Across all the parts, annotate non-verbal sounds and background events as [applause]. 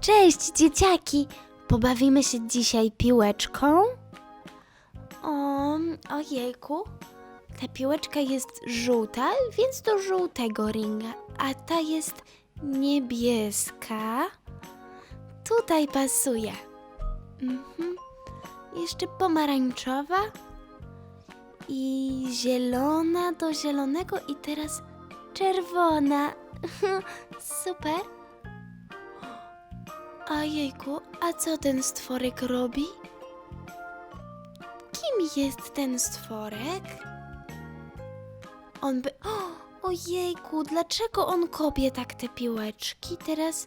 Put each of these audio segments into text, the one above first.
Cześć, dzieciaki! Pobawimy się dzisiaj piłeczką? O, ojejku. Ta piłeczka jest żółta, więc do żółtego ringa, a ta jest niebieska. Tutaj pasuje. Mhm. Jeszcze pomarańczowa i zielona do zielonego i teraz czerwona. [laughs] Super. A jejku, a co ten stworek robi? Kim jest ten stworek? On by. O, ojejku, dlaczego on kopie tak te piłeczki? Teraz,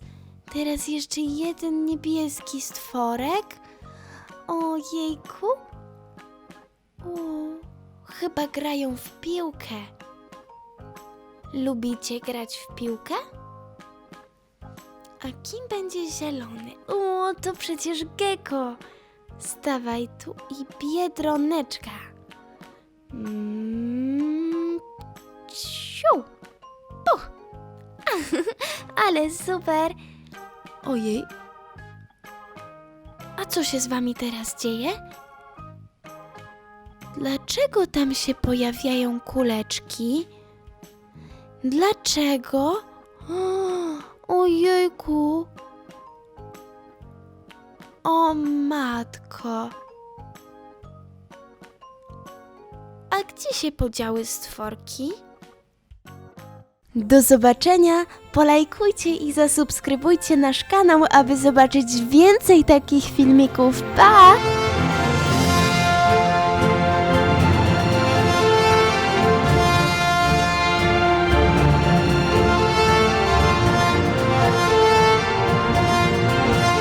teraz jeszcze jeden niebieski stworek. Ojejku. O, chyba grają w piłkę. Lubicie grać w piłkę? A kim będzie zielony? O, to przecież gecko. Stawaj tu i biedroneczka. Mm, ciu. Puch. [laughs] Ale super. Ojej. A co się z wami teraz dzieje? Dlaczego tam się pojawiają kuleczki? Dlaczego? Ojejku. O matko. A gdzie się podziały stworki? Do zobaczenia. Polajkujcie i zasubskrybujcie nasz kanał, aby zobaczyć więcej takich filmików. Pa!